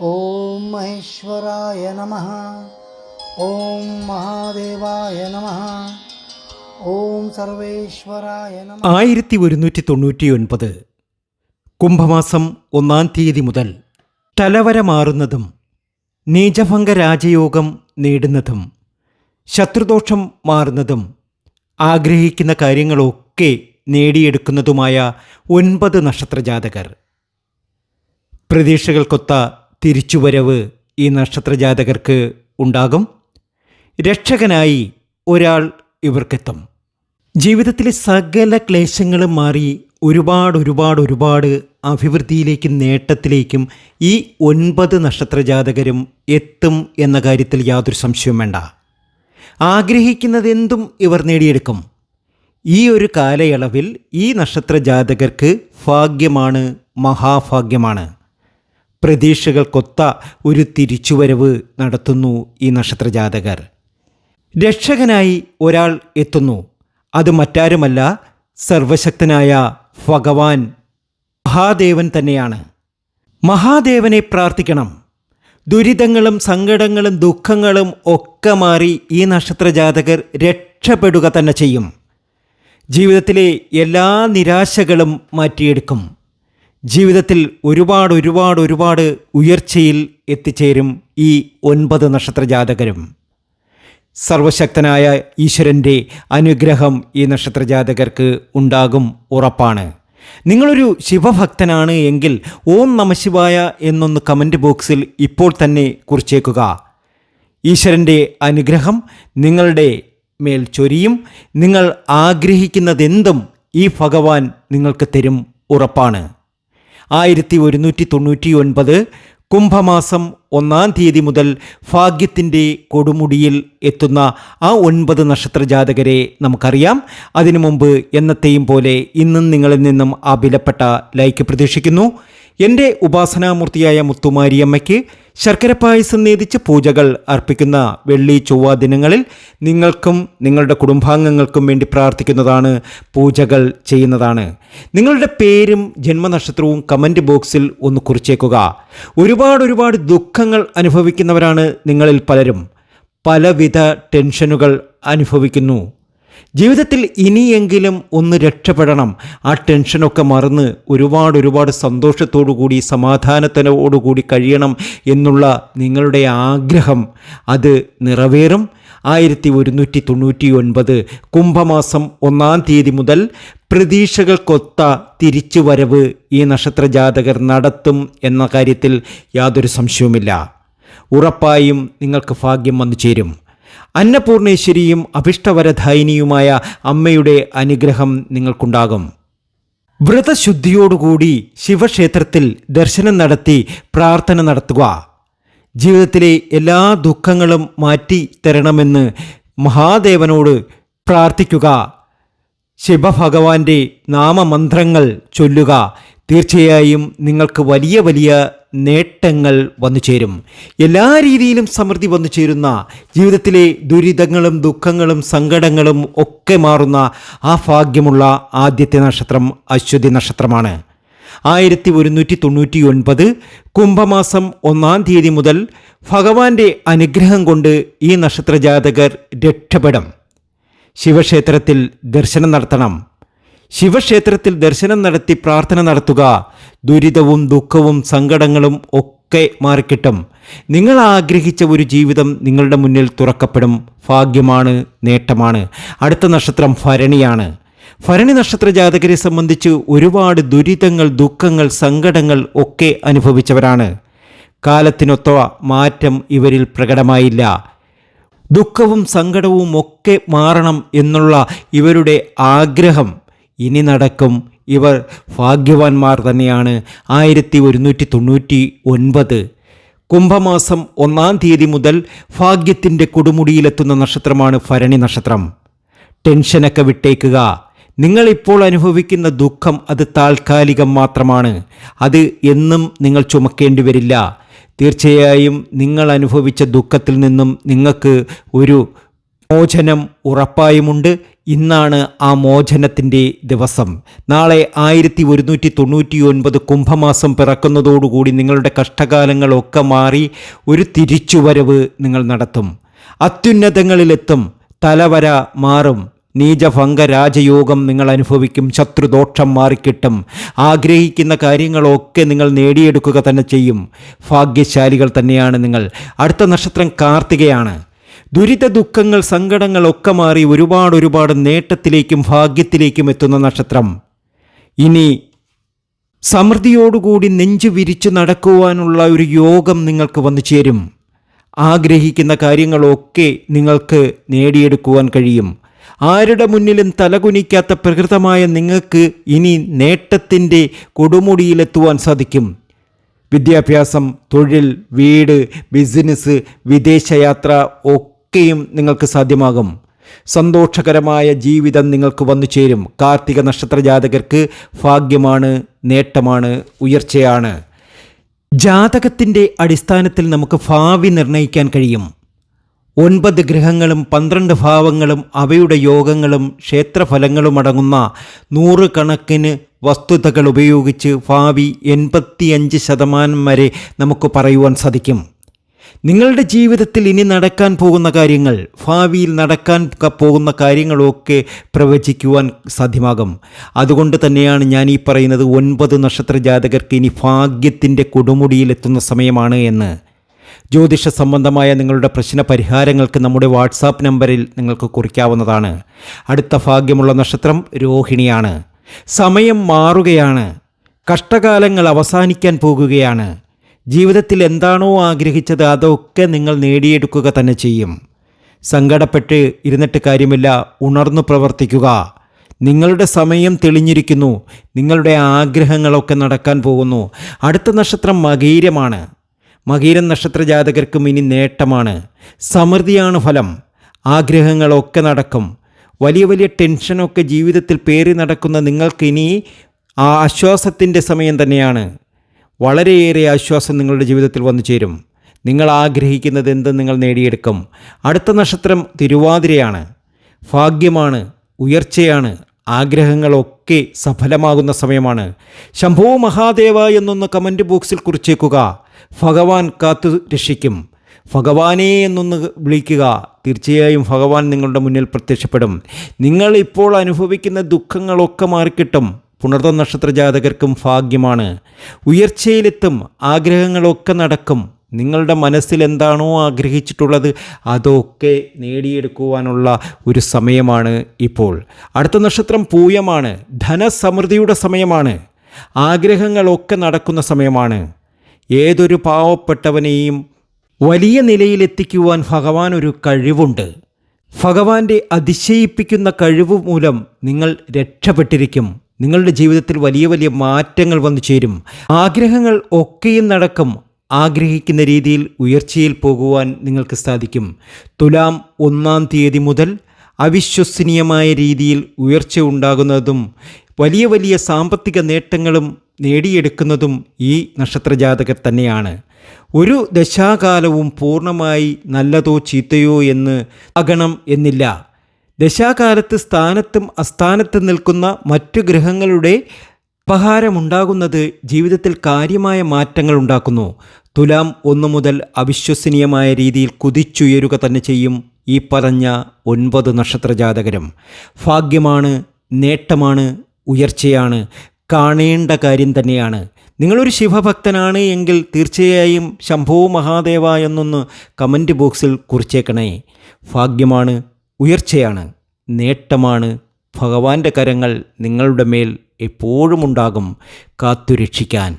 ॐ महेश्वराय नमः ॐ महादेवाय नमः ॐ सर्वेश्वराय नमः ആയിരത്തി ഒരുന്നൂറ്റി തൊണ്ണൂറ്റിയൊൻപത് കുംഭമാസം ഒന്നാം തീയതി മുതൽ തലവര മാറുന്നതും നീചഭംഗ രാജയോഗം നേടുന്നതും ശത്രുദോഷം മാറുന്നതും ആഗ്രഹിക്കുന്ന കാര്യങ്ങളൊക്കെ നേടിയെടുക്കുന്നതുമായ ഒൻപത് നക്ഷത്രജാതകർ പ്രതീക്ഷകൾക്കൊത്ത തിരിച്ചുവരവ് ഈ നക്ഷത്രജാതകർക്ക് ഉണ്ടാകും. രക്ഷകനായി ഒരാൾ ഇവർക്കെത്തും. ജീവിതത്തിലെ സകല ക്ലേശങ്ങളും മാറി ഒരുപാട് ഒരുപാട് ഒരുപാട് അഭിവൃദ്ധിയിലേക്കും നേട്ടത്തിലേക്കും ഈ ഒൻപത് നക്ഷത്രജാതകരും എത്തും എന്ന കാര്യത്തിൽ യാതൊരു സംശയവും വേണ്ട. ആഗ്രഹിക്കുന്നതെന്തും ഇവർ നേടിയെടുക്കും. ഈ ഒരു കാലയളവിൽ ഈ നക്ഷത്രജാതകർക്ക് ഭാഗ്യമാണ് മഹാഭാഗ്യമാണ്. പ്രതീക്ഷകൾക്കൊത്ത ഒരു തിരിച്ചുവരവ് നടത്തുന്നു ഈ നക്ഷത്രജാതകർ. രക്ഷകനായി ഒരാൾ എത്തുന്നു. അത് മറ്റാരുമല്ല സർവശക്തനായ ഭഗവാൻ മഹാദേവൻ തന്നെയാണ്. മഹാദേവനെ പ്രാർത്ഥിക്കണം. ദുരിതങ്ങളും സങ്കടങ്ങളും ദുഃഖങ്ങളും ഒക്കെ മാറി ഈ നക്ഷത്രജാതകർ രക്ഷപ്പെടുക തന്നെ ചെയ്യും. ജീവിതത്തിലെ എല്ലാ നിരാശകളും മാറ്റിയെടുക്കും. ജീവിതത്തിൽ ഒരുപാട് ഒരുപാട് ഒരുപാട് ഉയർച്ചയിൽ എത്തിച്ചേരും ഈ ഒൻപത് നക്ഷത്ര ജാതകരും സർവശക്തനായ ഈശ്വരന്റെ അനുഗ്രഹം ഈ നക്ഷത്ര ജാതകർക്ക് ഉണ്ടാകും ഉറപ്പാണ്. നിങ്ങളൊരു ശിവഭക്തനാണ് എങ്കിൽ ഓം നമശിവായ എന്നൊന്ന് കമന്റ് ബോക്സിൽ ഇപ്പോൾ തന്നെ കുറിച്ചേക്കുക. ഈശ്വരന്റെ അനുഗ്രഹം നിങ്ങളുടെ മേൽ ചൊരിയും. നിങ്ങൾ ആഗ്രഹിക്കുന്നതെന്തും ഈ ഭഗവാൻ നിങ്ങൾക്ക് തരും ഉറപ്പാണ്. ആയിരത്തി ഒരുന്നൂറ്റി തൊണ്ണൂറ്റി ഒൻപത് കുംഭമാസം ഒന്നാം തീയതി മുതൽ ഭാഗ്യത്തിന്റെ കൊടുമുടിയിൽ എത്തുന്ന ആ ഒൻപത് നക്ഷത്ര ജാതകരെ നമുക്കറിയാം. അതിനു മുമ്പ് എന്നത്തെയും പോലെ ഇന്നും നിങ്ങളിൽ നിന്നും ആ വിലപ്പെട്ട ലൈക്ക് പ്രതീക്ഷിക്കുന്നു. എന്റെ ഉപാസനാമൂർത്തിയായ മുത്തുമാരിയമ്മയ്ക്ക് ശർക്കര പായസം നേതിച്ച് പൂജകൾ അർപ്പിക്കുന്ന വെള്ളി ചൊവ്വ ദിനങ്ങളിൽ നിങ്ങൾക്കും നിങ്ങളുടെ കുടുംബാംഗങ്ങൾക്കും വേണ്ടി പ്രാർത്ഥിക്കുന്നതാണ് പൂജകൾ ചെയ്യുന്നതാണ്. നിങ്ങളുടെ പേരും ജന്മനക്ഷത്രവും കമന്റ് ബോക്സിൽ ഒന്ന് കുറിച്ചേക്കുക. ഒരുപാട് ഒരുപാട് ദുഃഖങ്ങൾ അനുഭവിക്കുന്നവരാണ് നിങ്ങളിൽ പലരും. പലവിധ ടെൻഷനുകൾ അനുഭവിക്കുന്നു. ജീവിതത്തിൽ ഇനിയെങ്കിലും ഒന്ന് രക്ഷപ്പെടണം. ആ ടെൻഷനൊക്കെ മറന്ന് ഒരുപാട് ഒരുപാട് സന്തോഷത്തോടുകൂടി സമാധാനത്തിനോടുകൂടി കഴിയണം എന്നുള്ള നിങ്ങളുടെ ആഗ്രഹം അത് നിറവേറും. ആയിരത്തി ഒരുന്നൂറ്റി തൊണ്ണൂറ്റി ഒൻപത് കുംഭമാസം ഒന്നാം തീയതി മുതൽ പ്രതീക്ഷകൾക്കൊത്ത തിരിച്ചുവരവ് ഈ നക്ഷത്ര ജാതകർ നടത്തും എന്ന കാര്യത്തിൽ യാതൊരു സംശയവുമില്ല. ഉറപ്പായും നിങ്ങൾക്ക് ഭാഗ്യം വന്നു ചേരും അന്നപൂർണേശ്വരിയും അഭിഷ്ടവരധായിനിയുമായ അമ്മയുടെ അനുഗ്രഹം നിങ്ങൾക്കുണ്ടാകും. വ്രതശുദ്ധിയോടുകൂടി ശിവക്ഷേത്രത്തിൽ ദർശനം നടത്തി പ്രാർത്ഥന നടത്തുക. ജീവിതത്തിലെ എല്ലാ ദുഃഖങ്ങളും മാറ്റി തരണമെന്ന് മഹാദേവനോട് പ്രാർത്ഥിക്കുക. ശിവഭഗവാന്റെ നാമമന്ത്രങ്ങൾ ചൊല്ലുക. തീർച്ചയായും നിങ്ങൾക്ക് വലിയ വലിയ നേട്ടങ്ങൾ വന്നു ചേരും. എല്ലാ രീതിയിലും സമൃദ്ധി വന്നു ചേരുന്ന ജീവിതത്തിലെ ദുരിതങ്ങളും ദുഃഖങ്ങളും സങ്കടങ്ങളും ഒക്കെ മാറുന്ന ആ ഭാഗ്യമുള്ള ആദ്യത്തെ നക്ഷത്രം അശ്വതി നക്ഷത്രമാണ്. ആയിരത്തി ഒരുന്നൂറ്റി തൊണ്ണൂറ്റി ഒൻപത് കുംഭമാസം ഒന്നാം തീയതി മുതൽ ഭഗവാന്റെ അനുഗ്രഹം കൊണ്ട് ഈ നക്ഷത്രജാതകർ രക്ഷപ്പെടും ശിവക്ഷേത്രത്തിൽ ദർശനം നടത്തണം. ശിവക്ഷേത്രത്തിൽ ദർശനം നടത്തി പ്രാർത്ഥന നടത്തുക. ദുരിതവും ദുഃഖവും സങ്കടങ്ങളും ഒക്കെ മാറിക്കിട്ടും. നിങ്ങൾ ആഗ്രഹിച്ച ഒരു ജീവിതം നിങ്ങളുടെ മുന്നിൽ തുറക്കപ്പെടും. ഭാഗ്യമാണ് നേട്ടമാണ്. അടുത്ത നക്ഷത്രം ഭരണിയാണ്. ഭരണി നക്ഷത്ര ജാതകരെ സംബന്ധിച്ച് ഒരുപാട് ദുരിതങ്ങൾ ദുഃഖങ്ങൾ സങ്കടങ്ങൾ ഒക്കെ അനുഭവിച്ചവരാണ്. കാലത്തിനൊത്ത മാറ്റം ഇവരിൽ പ്രകടമായില്ല. ദുഃഖവും സങ്കടവും ഒക്കെ മാറണം എന്നുള്ള ഇവരുടെ ആഗ്രഹം ഇനി നടക്കും. ഇവർ ഭാഗ്യവാന്മാർ തന്നെയാണ്. ആയിരത്തി ഒരുന്നൂറ്റി തൊണ്ണൂറ്റി ഒൻപത് കുംഭമാസം ഒന്നാം തീയതി മുതൽ ഭാഗ്യത്തിന്റെ കൊടുമുടിയിലെത്തുന്ന നക്ഷത്രമാണ് ഭരണി നക്ഷത്രം. ടെൻഷനൊക്കെ വിട്ടേക്കുക. നിങ്ങളിപ്പോൾ അനുഭവിക്കുന്ന ദുഃഖം അത് താൽക്കാലികം മാത്രമാണ്. അത് എന്നും നിങ്ങൾ ചുമക്കേണ്ടി വരില്ല. തീർച്ചയായും നിങ്ങൾ അനുഭവിച്ച ദുഃഖത്തിൽ നിന്നും നിങ്ങൾക്ക് ഒരു മോചനം ഉറപ്പായുമുണ്ട്. ഇന്നാണ് ആ മോചനത്തിന്റെ ദിവസം. നാളെ ആയിരത്തി ഒരുന്നൂറ്റി തൊണ്ണൂറ്റി ഒൻപത് കുംഭമാസം പിറക്കുന്നതോടുകൂടി നിങ്ങളുടെ കഷ്ടകാലങ്ങളൊക്കെ മാറി ഒരു തിരിച്ചുവരവ് നിങ്ങൾ നടത്തും. അത്യുന്നതങ്ങളിലെത്തും തലവര മാറും. നീചഭംഗ രാജയോഗം നിങ്ങൾ അനുഭവിക്കും ശത്രുദോഷം മാറിക്കിട്ടും. ആഗ്രഹിക്കുന്ന കാര്യങ്ങളൊക്കെ നിങ്ങൾ നേടിയെടുക്കുക തന്നെ ചെയ്യും. ഭാഗ്യശാലികൾ തന്നെയാണ് നിങ്ങൾ. അടുത്ത നക്ഷത്രം കാർത്തികയാണ്. ദുരിത ദുഃഖങ്ങൾ സങ്കടങ്ങൾ ഒക്കെ മാറി ഒരുപാട് ഒരുപാട് നേട്ടത്തിലേക്കും ഭാഗ്യത്തിലേക്കും എത്തുന്ന നക്ഷത്രം. ഇനി സമൃദ്ധിയോടുകൂടി നെഞ്ചു വിരിച്ചു നടക്കുവാനുള്ള ഒരു യോഗം നിങ്ങൾക്ക് വന്നു ചേരും. ആഗ്രഹിക്കുന്ന കാര്യങ്ങളൊക്കെ നിങ്ങൾക്ക് നേടിയെടുക്കുവാൻ കഴിയും. ആരുടെ മുന്നിലും തലകുനിക്കാത്ത പ്രകൃതമായ നിങ്ങൾക്ക് ഇനി നേട്ടത്തിന്റെ കൊടുമുടിയിലെത്തുവാൻ സാധിക്കും. വിദ്യാഭ്യാസം തൊഴിൽ വീട് ബിസിനസ് വിദേശയാത്ര ഒക്കെയും നിങ്ങൾക്ക് സാധ്യമാകും. സന്തോഷകരമായ ജീവിതം നിങ്ങൾക്ക് വന്നു ചേരും. കാർത്തിക നക്ഷത്ര ജാതകർക്ക് ഭാഗ്യമാണ് നേട്ടമാണ് ഉയർച്ചയാണ്. ജാതകത്തിന്റെ അടിസ്ഥാനത്തിൽ നമുക്ക് ഭാവി നിർണയിക്കാൻ കഴിയും. ഒൻപത് ഗ്രഹങ്ങളും പന്ത്രണ്ട് ഭാവങ്ങളും അവയുടെ യോഗങ്ങളും ക്ഷേത്രഫലങ്ങളും അടങ്ങുന്ന നൂറുകണക്കിന് വസ്തുതകൾ ഉപയോഗിച്ച് ഭാവി എൺപത്തിയഞ്ച് ശതമാനം വരെ നമുക്ക് പറയുവാൻ സാധിക്കും. നിങ്ങളുടെ ജീവിതത്തിൽ ഇനി നടക്കാൻ പോകുന്ന കാര്യങ്ങൾ ഭാവിയിൽ നടക്കാൻ പോകുന്ന കാര്യങ്ങളൊക്കെ പ്രവചിക്കുവാൻ സാധ്യമാകും. അതുകൊണ്ട് തന്നെയാണ് ഞാൻ ഈ പറയുന്നത് ഒൻപത് നക്ഷത്ര ജാതകർക്ക് ഇനി ഭാഗ്യത്തിന്റെ കൊടുമുടിയിലെത്തുന്ന സമയമാണ് എന്ന്. ജ്യോതിഷ സംബന്ധമായ നിങ്ങളുടെ പ്രശ്ന പരിഹാരങ്ങൾക്ക് നമ്മുടെ വാട്സാപ്പ് നമ്പറിൽ നിങ്ങൾക്ക് കുറിക്കാവുന്നതാണ്. അടുത്ത ഭാഗ്യമുള്ള നക്ഷത്രം രോഹിണിയാണ്. സമയം മാറുകയാണ്. കഷ്ടകാലങ്ങൾ അവസാനിക്കാൻ പോകുകയാണ്. ജീവിതത്തിൽ എന്താണോ ആഗ്രഹിച്ചത് അതൊക്കെ നിങ്ങൾ നേടിയെടുക്കുക തന്നെ ചെയ്യും. സങ്കടപ്പെട്ട് ഇരുന്നിട്ട് കാര്യമില്ല ഉണർന്നു പ്രവർത്തിക്കുക. നിങ്ങളുടെ സമയം തെളിഞ്ഞിരിക്കുന്നു നിങ്ങളുടെ ആഗ്രഹങ്ങളൊക്കെ നടക്കാൻ പോകുന്നു. അടുത്ത നക്ഷത്രം മകീരമാണ്. മകീരൻ നക്ഷത്ര ജാതകർക്കും ഇനി നേട്ടമാണ്. സമൃദ്ധിയാണ് ഫലം. ആഗ്രഹങ്ങളൊക്കെ നടക്കും. വലിയ വലിയ ടെൻഷനൊക്കെ ജീവിതത്തിൽ പേറി നടക്കുന്ന നിങ്ങൾക്കിനി ആ ആശ്വാസത്തിന്റെ സമയം തന്നെയാണ്. വളരെയേറെ ആശ്വാസം നിങ്ങളുടെ ജീവിതത്തിൽ വന്നു ചേരും. നിങ്ങൾ ആഗ്രഹിക്കുന്നത് എന്ത് നിങ്ങൾ നേടിയെടുക്കും. അടുത്ത നക്ഷത്രം തിരുവാതിരയാണ്. ഭാഗ്യമാണ് ഉയർച്ചയാണ് ആഗ്രഹങ്ങളൊക്കെ സഫലമാകുന്ന സമയമാണ്. ശംഭു മഹാദേവ എന്നൊന്ന് കമന്റ് ബോക്സിൽ കുറിച്ചേക്കുക. ഭഗവാൻ കാത്തു രക്ഷിക്കും. ഭഗവാനെ എന്നൊന്ന് വിളിക്കുക. തീർച്ചയായും ഭഗവാൻ നിങ്ങളുടെ മുന്നിൽ പ്രത്യക്ഷപ്പെടും. നിങ്ങൾ ഇപ്പോൾ അനുഭവിക്കുന്ന ദുഃഖങ്ങളൊക്കെ മാറിക്കിട്ടും. പുണർത്ത നക്ഷത്ര ജാതകർക്കും ഭാഗ്യമാണ്. ഉയർച്ചയിലെത്തും ആഗ്രഹങ്ങളൊക്കെ നടക്കും. നിങ്ങളുടെ മനസ്സിൽ എന്താണോ ആഗ്രഹിച്ചിട്ടുള്ളത് അതൊക്കെ നേടിയെടുക്കുവാനുള്ള ഒരു സമയമാണ് ഇപ്പോൾ. അടുത്ത നക്ഷത്രം പൂയമാണ്. ധനസമൃദ്ധിയുടെ സമയമാണ്. ആഗ്രഹങ്ങളൊക്കെ നടക്കുന്ന സമയമാണ്. ഏതൊരു പാവപ്പെട്ടവനെയും വലിയ നിലയിലെത്തിക്കുവാൻ ഭഗവാൻ ഒരു കഴിവുണ്ട്. ഭഗവാന്റെ അതിശയിപ്പിക്കുന്ന കഴിവ് മൂലം നിങ്ങൾ രക്ഷപ്പെട്ടിരിക്കും. നിങ്ങളുടെ ജീവിതത്തിൽ വലിയ വലിയ മാറ്റങ്ങൾ വന്നു ചേരും. ആഗ്രഹങ്ങൾ ഒക്കെയും നടക്കും. ആഗ്രഹിക്കുന്ന രീതിയിൽ ഉയർച്ചയിൽ പോകുവാൻ നിങ്ങൾക്ക് സാധിക്കും. തുലാം ഒന്നാം തീയതി മുതൽ അവിശ്വസനീയമായ രീതിയിൽ ഉയർച്ച ഉണ്ടാകുന്നതും വലിയ വലിയ സാമ്പത്തിക നേട്ടങ്ങളും നേടിയെടുക്കുന്നതും ഈ നക്ഷത്രജാതകർ തന്നെയാണ്. ഒരു ദശാകാലവും പൂർണമായി നല്ലതോ ചീത്തയോ എന്ന് അകണം എന്നില്ല. ദശാകാലത്ത് സ്ഥാനത്തും അസ്ഥാനത്തും നിൽക്കുന്ന മറ്റു ഗ്രഹങ്ങളുടെ ഉപഹാരമുണ്ടാകുന്നത് ജീവിതത്തിൽ കാര്യമായ മാറ്റങ്ങൾ ഉണ്ടാക്കുന്നു. തുലാം ഒന്നു മുതൽ അവിശ്വസനീയമായ രീതിയിൽ കുതിച്ചുയരുക തന്നെ ചെയ്യും ഈ പറഞ്ഞ ഒൻപത് നക്ഷത്ര ജാതകരം ഭാഗ്യമാണ് നേട്ടമാണ് ഉയർച്ചയാണ് കാണേണ്ട കാര്യം തന്നെയാണ്. നിങ്ങളൊരു ശിവഭക്തനാണ് എങ്കിൽ തീർച്ചയായും ശംഭോ മഹാദേവ എന്നൊന്ന് കമന്റ് ബോക്സിൽ കുറിച്ചേക്കണേ. ഭാഗ്യമാണ് ഉയർച്ചയാണ് നേട്ടമാണ്. ഭഗവാന്റെ കരങ്ങൾ നിങ്ങളുടെ മേൽ എപ്പോഴുമുണ്ടാകും കാത്തുരക്ഷിക്കാൻ.